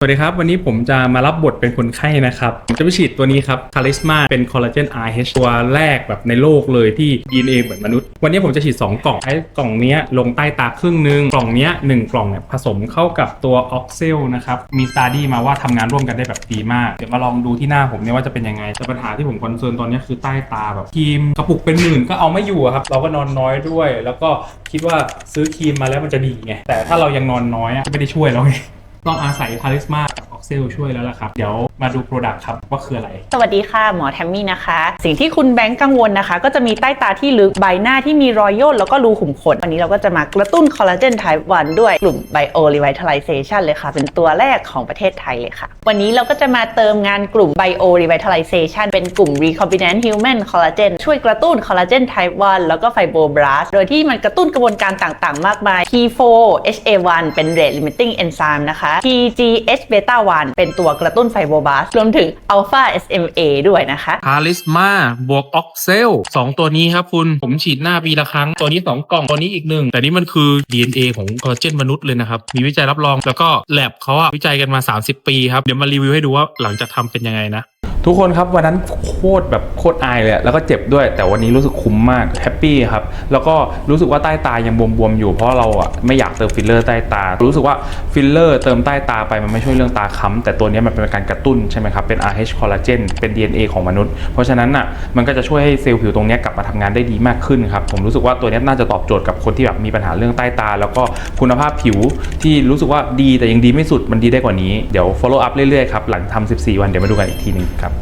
สวัสดีครับ วันนี้ผมจะมารับบทเป็นคนไข้นะครับ ผมจะไปฉีดตัวนี้ครับคาริสมาเป็นคอลลาเจน RH ตัวแรกแบบในโลกเลยที่ DNA เหมือนมนุษย์ วันนี้ผมจะฉีด 2 กล่องไอ้กล่องเนี้ยลงใต้ตาครึ่งหนึง กล่องเนี้ยหนึ่งกล่องเนี่ยผสมเข้ากับตัวออกเซลนะครับ มีสตาร์ดี้มาว่าทำงานร่วมกันได้แบบดีมาก เดี๋ยวมาลองดูที่หน้าผมเนี่ยว่าจะเป็นยังไง แต่ปัญหาที่ผมคอนเซิร์นตอนนี้คือใต้ตาแบบครีมกระปุกเป็นหมื่นก็เอาไม่อยู่ครับเราก็นอนน้อยด้วย แล้วก็คิดว่าซื้อครีมมาแล้วมันจะดีไงแต่ถ้าเรายังนอนน้อยอะไม่ได้ช่วยเราไง ต้องอาศัยคาริสมาก ออกเซลช่วยแล้วล่ะครับ เดี๋ยวมาดูโปรดักต์ครับว่าคืออะไร สวัสดีค่ะ หมอแทมมี่นะคะ สิ่งที่คุณแบงค์กังวลนะคะ ก็จะมีใต้ตาที่ลึกใบหน้าที่มีรอยย่นแล้วก็รูขุมขน วันนี้เราก็จะมากระตุ้นคอลลาเจนไทป์1ด้วยกลุ่ม Bio Revitalization เลยค่ะ เป็นตัวแรกของประเทศไทยเลยค่ะ วันนี้เราก็จะมาเติมงานกลุ่ม Bio Revitalization เป็นกลุ่ม Recombinant Human Collagen ช่วยกระตุ้นคอลลาเจนไทป์1แล้วก็ไฟโบบลาสโดยที่มันกระตุ้นกระบวนการต่างๆ มากมาย T4 HA1 เป็น Rate Limiting Enzyme นะคะ TGH beta 1เป็นตัวกระตุ้นไฟโบรบลาสรวมถึง Alpha SMA ด้วยนะคะคาริสมาบวกออกเซลสองตัวนี้ครับคุณผมฉีดหน้าปีละครั้ง ตัวนี้ 2 กล่อง ตัวนี้อีกหนึ่ง แต่นี่มันคือ DNA ของคอลลาเจนมนุษย์เลยนะครับ มีวิจัยรับรองแล้วก็แลบเขาอะวิจัยกันมา 30 ปีครับ เดี๋ยวมารีวิวให้ดูว่าหลังจากทำเป็นยังไงนะทุกคนครับวันนั้นโคตรแบบโคตรอายเลยแล้วก็เจ็บด้วย แต่วันนี้รู้สึกคุ้มมากแฮปปี้ครับ แล้วก็รู้สึกว่าใต้ตายังบวมๆอยู่เพราะเราอะไม่อยากเติมฟิลเลอร์ใต้ตา รู้สึกว่าฟิลเลอร์เติมใต้ตาไปมันไม่ช่วยเรื่องตาค้ำแต่ตัวนี้มันเป็นการกระตุ้นใช่ไหมครับเป็น RH คอลลาเจนเป็น DNA ของมนุษย์ เพราะฉะนั้นอะมันก็จะช่วยให้เซลล์ผิวตรงนี้กลับมาทำงานได้ดีมากขึ้นครับผมรู้สึกว่าตัวนี้น่าจะตอบโจทย์กับคนที่แบบมีปัญหาเรื่องใต้ตา แล้วก็คุณภาพผิวที่รู้สึกว่าดีแต่ยังดีไม่สุดมันดีได้กว่านี้เดี๋ยว follow up เรื่อยๆครับหลังทำ14 วันเดี๋ยวมาดูกันอีกทีนึงครับ